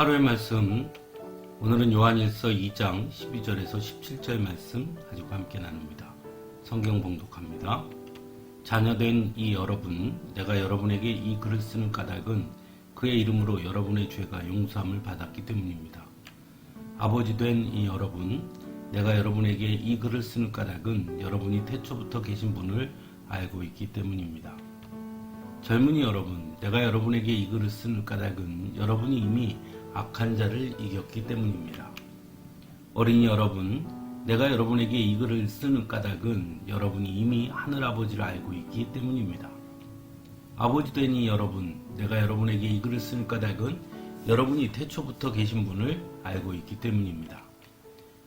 하루의 말씀 오늘은 요한일서 2장 12절에서 17절 말씀 가지고 함께 나눕니다. 성경 봉독합니다. 자녀된 이 여러분 내가 여러분에게 이 글을 쓰는 까닭은 그의 이름으로 여러분의 죄가 용서함을 받았기 때문입니다. 아버지 된 이 여러분 내가 여러분에게 이 글을 쓰는 까닭은 여러분이 태초부터 계신 분을 알고 있기 때문입니다. 젊은이 여러분, 내가 여러분에게 이 글을 쓰는 까닭은 여러분이 이미 악한 자를 이겼기 때문입니다. 어린이 여러분, 내가 여러분에게 이 글을 쓰는 까닭은 여러분이 이미 하늘 아버지를 알고 있기 때문입니다. 아버지 되니 여러분, 내가 여러분에게 이 글을 쓰는 까닭은 여러분이 태초부터 계신 분을 알고 있기 때문입니다.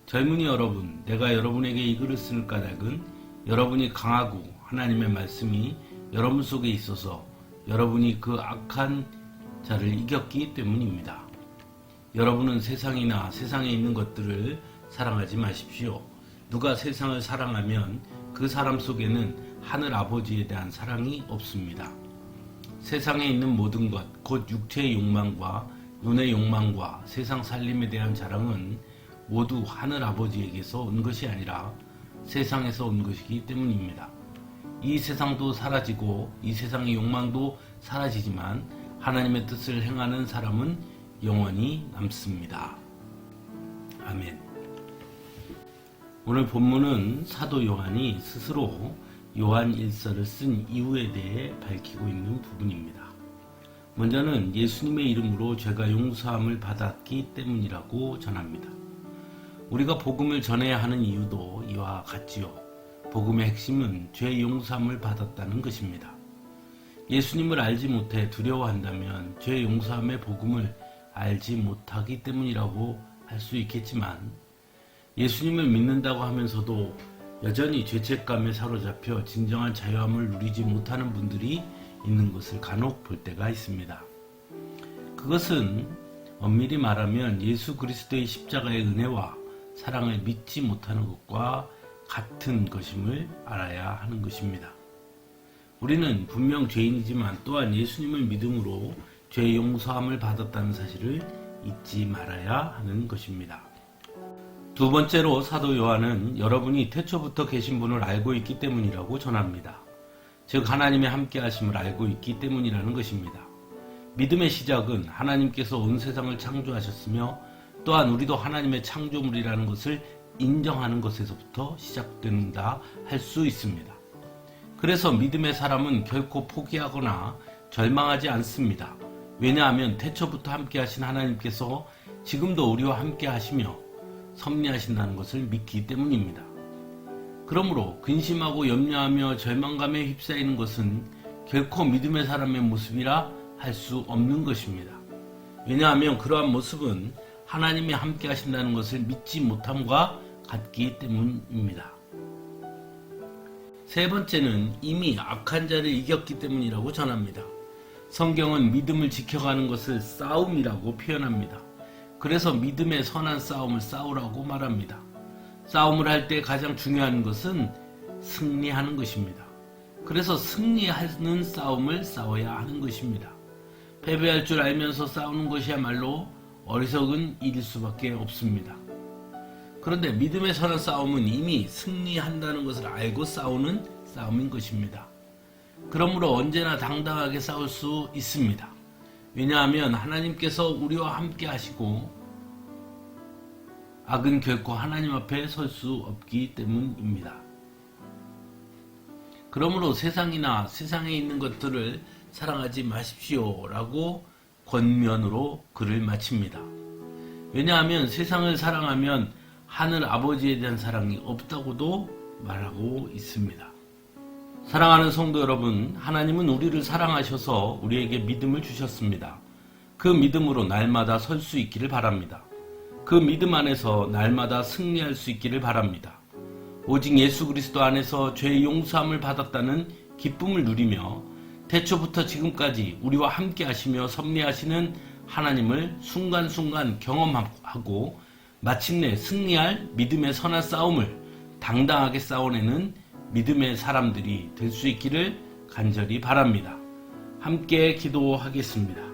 젊은이 여러분, 내가 여러분에게 이 글을 쓰는 까닭은 여러분이 강하고 하나님의 말씀이 여러분 속에 있어서 여러분이 그 악한 자를 이겼기 때문입니다. 여러분은 세상이나 세상에 있는 것들을 사랑하지 마십시오. 누가 세상을 사랑하면 그 사람 속에는 하늘 아버지에 대한 사랑이 없습니다. 세상에 있는 모든 것, 곧 육체의 욕망과 눈의 욕망과 세상 살림에 대한 자랑은 모두 하늘 아버지에게서 온 것이 아니라 세상에서 온 것이기 때문입니다. 이 세상도 사라지고 이 세상의 욕망도 사라지지만 하나님의 뜻을 행하는 사람은 영원히 남습니다. 아멘. 오늘 본문은 사도 요한이 스스로 요한 일서를 쓴 이유에 대해 밝히고 있는 부분입니다. 먼저는 예수님의 이름으로 죄가 용서함을 받았기 때문이라고 전합니다. 우리가 복음을 전해야 하는 이유도 이와 같지요. 복음의 핵심은 죄 용서함을 받았다는 것입니다. 예수님을 알지 못해 두려워한다면 죄 용서함의 복음을 알지 못하기 때문이라고 할 수 있겠지만 예수님을 믿는다고 하면서도 여전히 죄책감에 사로잡혀 진정한 자유함을 누리지 못하는 분들이 있는 것을 간혹 볼 때가 있습니다. 그것은 엄밀히 말하면 예수 그리스도의 십자가의 은혜와 사랑을 믿지 못하는 것과 같은 것임을 알아야 하는 것입니다. 우리는 분명 죄인이지만 또한 예수님을 믿음으로 죄 용서함을 받았다는 사실을 잊지 말아야 하는 것입니다. 두 번째로 사도 요한은 여러분이 태초부터 계신 분을 알고 있기 때문이라고 전합니다. 즉 하나님의 함께 하심을 알고 있기 때문이라는 것입니다. 믿음의 시작은 하나님께서 온 세상을 창조하셨으며 또한 우리도 하나님의 창조물이라는 것을 인정하는 것에서부터 시작된다 할 수 있습니다. 그래서 믿음의 사람은 결코 포기하거나 절망하지 않습니다. 왜냐하면 태초부터 함께 하신 하나님께서 지금도 우리와 함께 하시며 섭리하신다는 것을 믿기 때문입니다. 그러므로 근심하고 염려하며 절망감에 휩싸이는 것은 결코 믿음의 사람의 모습이라 할 수 없는 것입니다. 왜냐하면 그러한 모습은 하나님이 함께 하신다는 것을 믿지 못함과 같기 때문입니다. 세 번째는 이미 악한 자를 이겼기 때문이라고 전합니다. 성경은 믿음을 지켜가는 것을 싸움이라고 표현합니다. 그래서 믿음의 선한 싸움을 싸우라고 말합니다. 싸움을 할 때 가장 중요한 것은 승리하는 것입니다. 그래서 승리하는 싸움을 싸워야 하는 것입니다. 패배할 줄 알면서 싸우는 것이야말로 어리석은 일일 수밖에 없습니다. 그런데 믿음의 선한 싸움은 이미 승리한다는 것을 알고 싸우는 싸움인 것입니다. 그러므로 언제나 당당하게 싸울 수 있습니다. 왜냐하면 하나님께서 우리와 함께 하시고 악은 결코 하나님 앞에 설 수 없기 때문입니다. 그러므로 세상이나 세상에 있는 것들을 사랑하지 마십시오 라고 권면으로 글을 마칩니다. 왜냐하면 세상을 사랑하면 하늘 아버지에 대한 사랑이 없다고도 말하고 있습니다. 사랑하는 성도 여러분, 하나님은 우리를 사랑하셔서 우리에게 믿음을 주셨습니다. 그 믿음으로 날마다 설 수 있기를 바랍니다. 그 믿음 안에서 날마다 승리할 수 있기를 바랍니다. 오직 예수 그리스도 안에서 죄의 용서함을 받았다는 기쁨을 누리며 태초부터 지금까지 우리와 함께 하시며 섭리하시는 하나님을 순간순간 경험하고 마침내 승리할 믿음의 선한 싸움을 당당하게 싸워내는 믿음의 사람들이 될 수 있기를 간절히 바랍니다. 함께 기도하겠습니다.